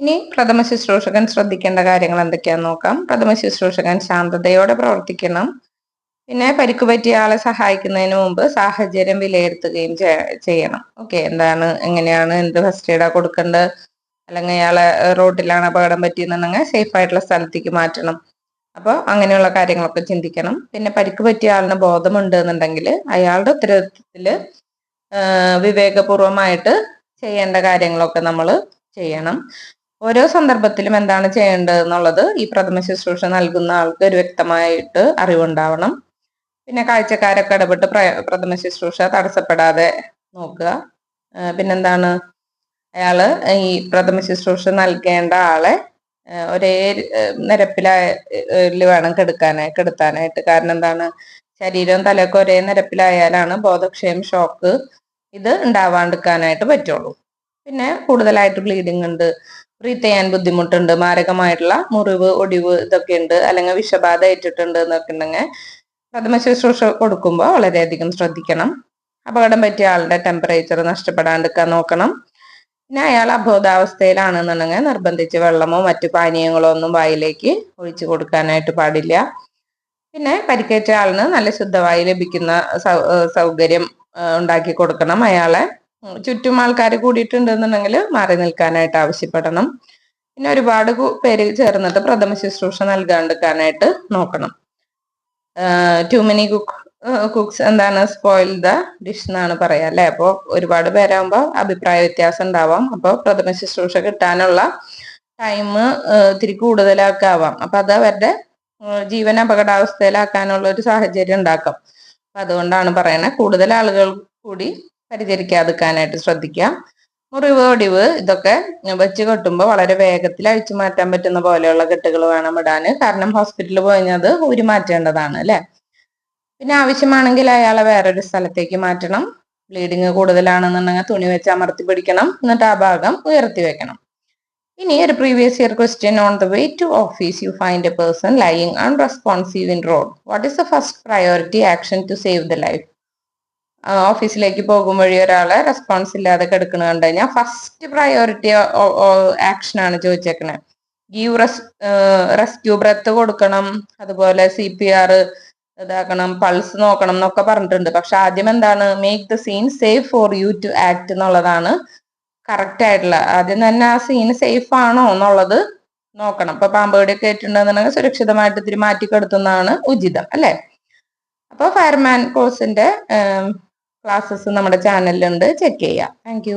ഇനി പ്രഥമ ശുശ്രൂഷകൻ ശ്രദ്ധിക്കേണ്ട കാര്യങ്ങൾ എന്തൊക്കെയാന്ന് നോക്കാം. പ്രഥമ ശുശ്രൂഷകൻ ശാന്തതയോടെ പ്രവർത്തിക്കണം. പിന്നെ പരിക്ക് പറ്റിയ ആളെ സഹായിക്കുന്നതിന് മുമ്പ് സാഹചര്യം വിലയിരുത്തുകയും ചെയ്യണം. ഓക്കെ എന്താണ് എങ്ങനെയാണ് എന്ത് ഫസ്റ്റ് എയ്ഡാ കൊടുക്കേണ്ടത്? അല്ലെങ്കിൽ അയാളെ റോഡിലാണ് അപകടം പറ്റിയെന്നുണ്ടെങ്കിൽ സേഫ് ആയിട്ടുള്ള സ്ഥലത്തേക്ക് മാറ്റണം. അപ്പോൾ അങ്ങനെയുള്ള കാര്യങ്ങളൊക്കെ ചിന്തിക്കണം. പിന്നെ പരിക്ക് പറ്റിയ ആളിന് ബോധമുണ്ട് എന്നുണ്ടെങ്കിൽ അയാളുടെ ഉത്തരവാദിത്വത്തിൽ വിവേകപൂർവമായിട്ട് ചെയ്യേണ്ട കാര്യങ്ങളൊക്കെ നമ്മൾ ചെയ്യണം. ഓരോ സന്ദർഭത്തിലും എന്താണ് ചെയ്യേണ്ടതെന്നുള്ളത് ഈ പ്രഥമ ശുശ്രൂഷ നൽകുന്ന ആൾക്ക് ഒരു വ്യക്തമായിട്ട് അറിവുണ്ടാവണം. പിന്നെ കാഴ്ചക്കാരൊക്കെ ഇടപെട്ട് പ്രഥമ ശുശ്രൂഷ തടസ്സപ്പെടാതെ നോക്കുക. പിന്നെന്താണ്? അയാൾ ഈ പ്രഥമ ശുശ്രൂഷ നൽകേണ്ട ആളെ ഒരേ നിരപ്പിലായി വേണം കെടുക്കാനായി കെടുത്താനായിട്ട്. കാരണം എന്താണ്? ശരീരവും തലയൊക്കെ ഒരേ നിരപ്പിലായാലാണ് ബോധക്ഷയം ഷോക്ക് ഇത് ഉണ്ടാവാണ്ടിരിക്കാനായിട്ട് പറ്റുള്ളൂ. പിന്നെ കൂടുതലായിട്ട് ബ്ലീഡിങ് ഉണ്ട്. ബ്രീത്ത് ചെയ്യാൻ ബുദ്ധിമുട്ടുണ്ട്. മാരകമായിട്ടുള്ള മുറിവ് ഒടിവ് ഇതൊക്കെ ഉണ്ട്. അല്ലെങ്കിൽ വിഷബാധ ഏറ്റിട്ടുണ്ട് എന്നൊക്കെ ഉണ്ടെങ്കിൽ പ്രഥമ ശുശ്രൂഷ കൊടുക്കുമ്പോൾ വളരെയധികം ശ്രദ്ധിക്കണം. അപകടം പറ്റിയ ആളുടെ ടെമ്പറേച്ചർ നഷ്ടപ്പെടാണ്ടിരിക്കാൻ നോക്കണം. പിന്നെ അയാൾ അബോധാവസ്ഥയിലാണെന്നുണ്ടെങ്കിൽ നിർബന്ധിച്ച് വെള്ളമോ മറ്റു പാനീയങ്ങളോ ഒന്നും വായിലേക്ക് ഒഴിച്ചു കൊടുക്കാനായിട്ട് പാടില്ല. പിന്നെ പരിക്കേറ്റ ആളിന് നല്ല ശുദ്ധവായു ലഭിക്കുന്ന സൗകര്യം ഉണ്ടാക്കി കൊടുക്കണം അയാളെ. ചുറ്റും ആൾക്കാർ കൂടിയിട്ടുണ്ടെന്നുണ്ടെങ്കിൽ മാറി നിൽക്കാനായിട്ട് ആവശ്യപ്പെടണം. പിന്നെ ഒരുപാട് പേര് ചേർന്നിട്ട് പ്രഥമ ശുശ്രൂഷ നൽകാണ്ടിരിക്കാനായിട്ട് നോക്കണം. ടു മെനി കുക്ക് കുക്സ് എന്താണ് സ്പോയിൽ ദ ഡിഷ് എന്നാണ് പറയാ അല്ലെ? അപ്പോൾ ഒരുപാട് പേരാകുമ്പോൾ അഭിപ്രായ വ്യത്യാസം ഉണ്ടാവാം. അപ്പോൾ പ്രഥമ ശുശ്രൂഷ കിട്ടാനുള്ള ടൈം ഇത്തിരി കൂടുതലൊക്കെ ആവാം അപ്പൊ അത് അവരുടെ ജീവൻ അപകടാവസ്ഥയിലാക്കാനുള്ള ഒരു സാഹചര്യം ഉണ്ടാക്കാം. അപ്പൊ അതുകൊണ്ടാണ് പറയണത് കൂടുതൽ ആളുകൾ കൂടി പരിചരിക്കാതിരിക്കാനായിട്ട് ശ്രദ്ധിക്കാം. മുറിവ് ഒടിവ് ഇതൊക്കെ വെച്ച് കെട്ടുമ്പോൾ വളരെ വേഗത്തിൽ അഴിച്ചു മാറ്റാൻ പറ്റുന്ന പോലെയുള്ള കെട്ടുകൾ വേണം ഇടാൻ. കാരണം ഹോസ്പിറ്റലിൽ പോയത് ഊരി മാറ്റേണ്ടതാണ് അല്ലെ? പിന്നെ ആവശ്യമാണെങ്കിൽ അയാളെ വേറൊരു സ്ഥലത്തേക്ക് മാറ്റണം. ബ്ലീഡിങ് കൂടുതലാണെന്നുണ്ടെങ്കിൽ തുണി വെച്ച് അമർത്തി പിടിക്കണം. എന്നിട്ട് ആ ഭാഗം ഉയർത്തി വെക്കണം. ഇനി ഒരു previous year question on the way to office you find a person lying unresponsive in road what is the first priority action to save the life ഓഫീസിലേക്ക് പോകും വഴി ഒരാളെ റെസ്പോൺസ് ഇല്ലാതെ കിടക്കണ കണ്ടു കഴിഞ്ഞാൽ ഫസ്റ്റ് പ്രയോറിറ്റി ആക്ഷൻ ആണ് ചോദിച്ചേക്കണേ. ഗീവ് റെസ് റെസ്ക്യൂ ബ്രത്ത് കൊടുക്കണം അതുപോലെ സി പി ആർ ഇതാക്കണം പൾസ് നോക്കണം എന്നൊക്കെ പറഞ്ഞിട്ടുണ്ട്. പക്ഷെ ആദ്യം എന്താണ് make the scene safe for you to act എന്നുള്ളതാണ് കറക്റ്റ് ആയിട്ടുള്ള ആദ്യം തന്നെ ആ സീൻ സേഫ് ആണോ എന്നുള്ളത് നോക്കണം. ഇപ്പൊ പാമ്പേടിയൊക്കെ ഏറ്റുണ്ടെന്നുണ്ടെങ്കിൽ സുരക്ഷിതമായിട്ട് ഇത്തിരി മാറ്റിക്കെടുത്തുന്നതാണ് ഉചിതം അല്ലെ? അപ്പോൾ ഫയർമാൻ കോഴ്സിന്റെ ക്ലാസ്സസ് നമ്മുടെ ചാനലിലുണ്ട് ചെക്ക് ചെയ്യാം. താങ്ക്